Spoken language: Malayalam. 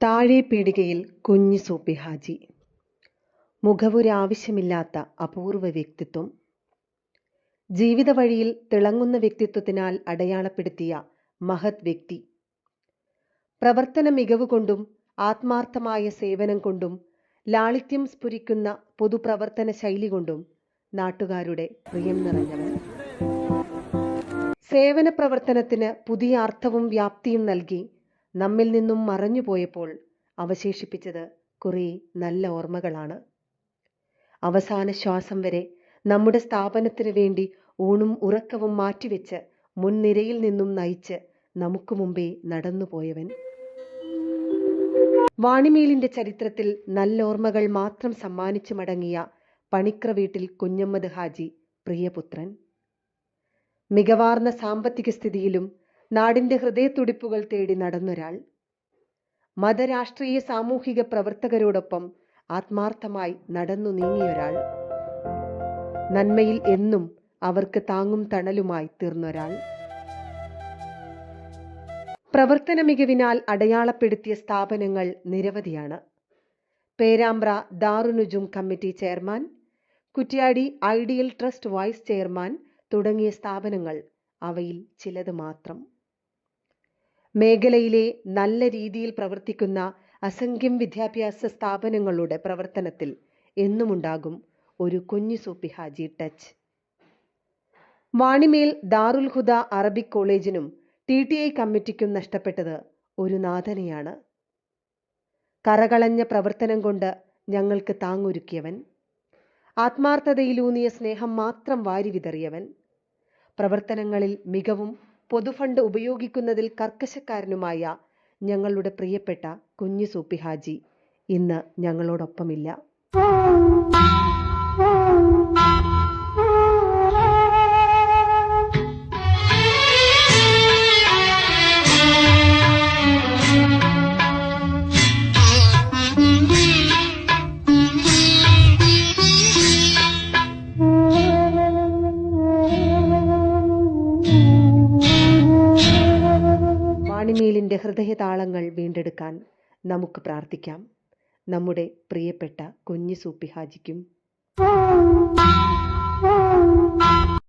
താഴെ പീടികയിൽ കുഞ്ഞി സൂപ്പി ഹാജി. മുഖവുരാവശ്യമില്ലാത്ത അപൂർവ വ്യക്തിത്വം. ജീവിത വഴിയിൽ തിളങ്ങുന്ന വ്യക്തിത്വത്തിനാൽ അടയാളപ്പെടുത്തിയ മഹത് വ്യക്തി. പ്രവർത്തന മികവ് കൊണ്ടും ആത്മാർത്ഥമായ സേവനം കൊണ്ടും ലാളിത്യം സ്ഫുരിക്കുന്ന പൊതുപ്രവർത്തന ശൈലി കൊണ്ടും നാട്ടുകാരുടെ പ്രിയം നിറഞ്ഞവർ. സേവന പ്രവർത്തനത്തിന് പുതിയ അർത്ഥവും വ്യാപ്തിയും നൽകി നമ്മിൽ നിന്നും മറഞ്ഞുപോയപ്പോൾ അവശേഷിപ്പിച്ചത് കുറെ നല്ല ഓർമ്മകളാണ്. അവസാന ശ്വാസം വരെ നമ്മുടെ സ്ഥാപനത്തിന് വേണ്ടി ഊണും ഉറക്കവും മാറ്റിവെച്ച് മുൻനിരയിൽ നിന്നും നയിച്ച് നമുക്ക് മുമ്പേ നടന്നുപോയവൻ വാണിമേലിന്റെ ചരിത്രത്തിൽ നല്ല ഓർമ്മകൾ മാത്രം സമ്മാനിച്ചു മടങ്ങിയ പണിക്ര വീട്ടിൽ കുഞ്ഞമ്മദ് ഹാജി പ്രിയപുത്രൻ. മികവാർന്ന സാമ്പത്തിക സ്ഥിതിയിലും നാടിന്റെ ഹൃദയത്തുടിപ്പുകൾ തേടി നടന്നൊരാൾ. മതരാഷ്ട്രീയ സാമൂഹിക പ്രവർത്തകരോടൊപ്പം ആത്മാർത്ഥമായി നടന്നു നീങ്ങിയൊരാൾ. നന്മയിൽ എന്നും അവർക്ക് താങ്ങും തണലുമായി തീർന്നൊരാൾ. പ്രവർത്തന മികവിനാൽ അടയാളപ്പെടുത്തിയ സ്ഥാപനങ്ങൾ നിരവധിയാണ്. Perambra Darunujum committee chairman Kuttiady ideal trust vice chairman തുടങ്ങിയ സ്ഥാപനങ്ങൾ അവയിൽ ചിലത് മാത്രം. മേഖലയിലെ നല്ല രീതിയിൽ പ്രവർത്തിക്കുന്ന അസംഖ്യം വിദ്യാഭ്യാസ സ്ഥാപനങ്ങളുടെ പ്രവർത്തനത്തിൽ എന്നുമുണ്ടാകും ഒരു കുഞ്ഞു സൂപ്പി ഹാജി ടച്ച്. വാണിമേൽ ദാറുൽ ഹുദ അറബിക് കോളേജിനും ടി ടി ഐ കമ്മിറ്റിക്കും നഷ്ടപ്പെട്ടത് ഒരു നാഥനെയാണ്. കറകളഞ്ഞ പ്രവർത്തനം കൊണ്ട് ഞങ്ങൾക്ക് താങ്ങൊരുക്കിയവൻ. ആത്മാർത്ഥതയിലൂന്നിയ സ്നേഹം മാത്രം വാരി വിതറിയവൻ പ്രവർത്തനങ്ങളിൽ മികവും പൊതുഫണ്ട് ഉപയോഗിക്കുന്നതിൽ കർക്കശക്കാരനുമായ ഞങ്ങളുടെ പ്രിയപ്പെട്ട കുഞ്ഞു സൂപ്പി ഹാജി ഇന്ന് ഞങ്ങളോടൊപ്പമില്ല. വാണിമേലിന്റെ ഹൃദയതാളങ്ങൾ വീണ്ടെടുക്കാൻ നമുക്ക് പ്രാർത്ഥിക്കാം. നമ്മുടെ പ്രിയപ്പെട്ട കുഞ്ഞു സൂപ്പി ഹാജിക്കും.